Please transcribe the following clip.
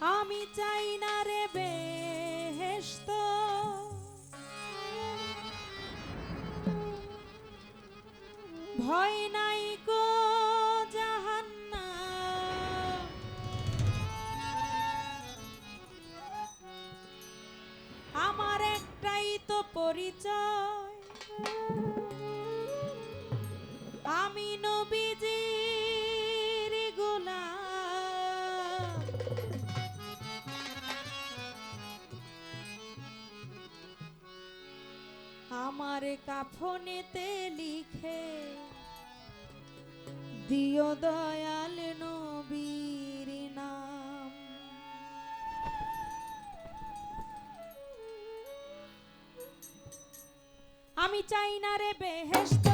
আমি চাই না রে বেহেস্ত ভয় নাই গো জাহান্নাম। আমার একটাই তো পরিচয়। আমি নবীজির গোলাম। কাফনেতে লিখে দিও দয়াল নবীর নাম। আমি চাই না রে বেহেস্ত